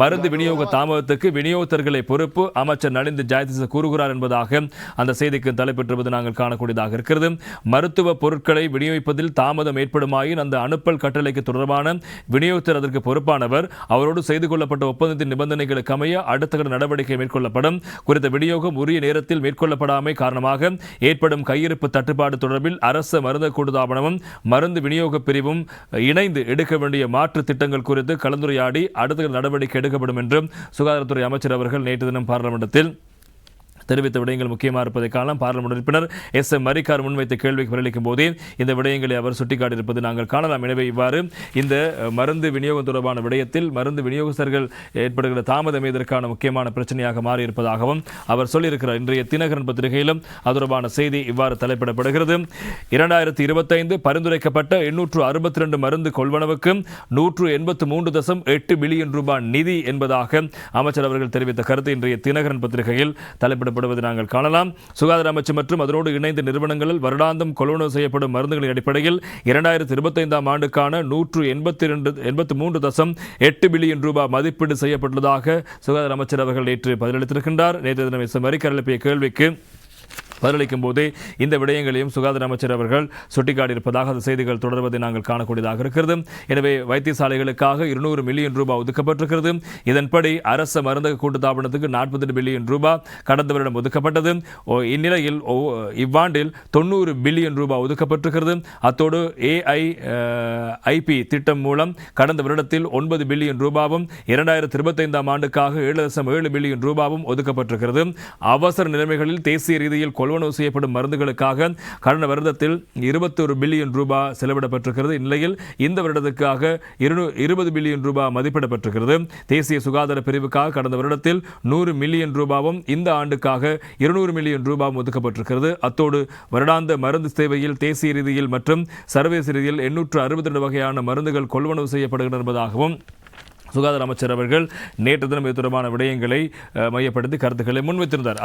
மருந்து விநியோக தாமதத்துக்கு விநியோகத்தர்களை பொறுப்பு. அமைச்சர் நலிந்து ஜெயதிச கூறுகிறார் என்பதாக அந்த செய்திக்கு தலைப்பெற்றுவது நாங்கள் காணக்கூடியதாக இருக்கிறது. மருத்துவ பொருட்களை விநியோகிப்பதில் தாமதம் ஏற்படுமாயின் அந்த அனுப்பல் கட்டளைக்கு தொடர்பான விநியோகத்தர் அதற்கு பொறுப்பானவர். அவரோடு செய்து கொள்ளப்பட்ட ஒப்பந்தத்தின் நிபந்தனைகளுக்கு அமைய அடுத்த கட்ட நடவடிக்கை மேற்கொள்ளப்படும். குறித்த விநியோகம் உரிய நேரத்தில் மேற்கொள்ளப்படாமை காரணமாக ஏற்படும் கையிருப்பு தட்டுப்பாடு தொடர்பில் அரச மருந்து கூடுதாபனமும் மருந்து விநியோக பிரிவும் இணைந்து எடுக்க வேண்டிய மாற்று திட்டங்கள் குறித்து கலந்துரையாடி அடுத்த நடவடிக்கை எடுக்கப்படும் என்றும் சுகாதாரத்துறை அமைச்சர் அவர்கள் நேற்று தினம் பாராளுமன்றத்தில் தெரிவித்த விடயங்கள் முக்கியமாக இருப்பதை காணலாம். பாராளுமன்ற உறுப்பினர் எஸ் எம் மரிக்கார் முன்வைத்த கேள்விக்கு பதிலளிக்கும் போதே இந்த விடயங்களை அவர் சுட்டிக்காட்டியிருப்பது நாங்கள் காணலாம். எனவே இவ்வாறு இந்த மருந்து விநியோகம் தொடர்பான விடயத்தில் மருந்து விநியோகஸ்தர்கள் ஏற்படுகிற தாமதம் இதற்கான முக்கியமான பிரச்சனையாக மாறியிருப்பதாகவும் அவர் சொல்லியிருக்கிறார். இன்றைய தினகரன் பத்திரிகையிலும் அது தொடர்பான செய்தி இவ்வாறு தலைப்பிடப்படுகிறது. இரண்டாயிரத்தி இருபத்தைந்து பரிந்துரைக்கப்பட்ட எண்ணூற்று அறுபத்தி ரெண்டு மருந்து கொள்வனவுக்கு நூற்று எண்பத்து மூன்று தசம் எட்டு பில்லியன் ரூபாய் நிதி என்பதாக அமைச்சர் அவர்கள் தெரிவித்த கருத்து இன்றைய தினகரன் பத்திரிகையில் செயல்படுவதை நாங்கள் காணலாம். சுகாதார அமைச்சு மற்றும் அதனோடு இணைந்த நிறுவனங்களில் வருடாந்தம் கொள்வனவு செய்யப்படும் மருந்துகளின் அடிப்படையில் இரண்டாயிரத்தி இருபத்தைந்தாம் ஆண்டுக்கான நூற்று எண்பத்தி ரெண்டு எண்பத்தி மூன்று தசம் எட்டு பில்லியன் ரூபாய் மதிப்பீடு செய்யப்பட்டுள்ளதாக சுகாதார அமைச்சர் அவர்கள் நேற்று பதிலளித்திருக்கின்றார். நேற்று தினம் எஸ் எம் அறிக்கை கேள்விக்கு பதிலளிக்கும் போது இந்த விடயங்களையும் சுகாதார அமைச்சர் அவர்கள் சுட்டிக்காட்டியிருப்பதாக அந்த செய்திகள் தொடர்வதை நாங்கள் காணக்கூடியதாக இருக்கிறது. எனவே வைத்தியசாலைகளுக்காக இருநூறு மில்லியன் ரூபாய் ஒதுக்கப்பட்டிருக்கிறது. இதன்படி அரச மருந்தக கூட்டுத்தாபனத்துக்கு நாற்பது பில்லியன் ரூபாய் கடந்த வருடம் ஒதுக்கப்பட்டது. இந்நிலையில் இவ்வாண்டில் தொண்ணூறு பில்லியன் ரூபாய் ஒதுக்கப்பட்டிருக்கிறது. அத்தோடு ஏஐ ஐபி திட்டம் மூலம் கடந்த வருடத்தில் ஒன்பது பில்லியன் ரூபாவும் இரண்டாயிரத்தி இருபத்தைந்தாம் ஆண்டுக்காக ஏழு லட்சம் ஏழு பில்லியன் ரூபாவும் ஒதுக்கப்பட்டிருக்கிறது. அவசர நிலைமைகளில் தேசிய ரீதியில் கொள்வனவு செய்யப்படும் மருந்துகளுக்காக கடந்த வருடத்தில் இருபத்தொரு பில்லியன் ரூபாய் செலவிடப்பட்டிருக்கிறது. இந்நிலையில் இந்த வருடத்துக்காக இருநூ இருபது பில்லியன் ரூபாய் மதிப்பிடப்பட்டிருக்கிறது. தேசிய சுகாதார பிரிவுக்காக கடந்த வருடத்தில் நூறு மில்லியன் ரூபாவும் இந்த ஆண்டுக்காக இருநூறு மில்லியன் ரூபாவும் ஒதுக்கப்பட்டிருக்கிறது. அத்தோடு வருடாந்த மருந்து சேவையில் தேசிய ரீதியில் மற்றும் சர்வதேச ரீதியில் எண்ணூற்று அறுபத்தி ரெண்டு வகையான மருந்துகள் கொள்வனவு செய்யப்படுகின்றன என்பதாகவும் சுகாதார அமைச்சர் அவர்கள் நேற்று தினம் இது தொடர்பான விடயங்களை மையப்படுத்தி கருத்துக்களை முன்வைத்திருந்தார்.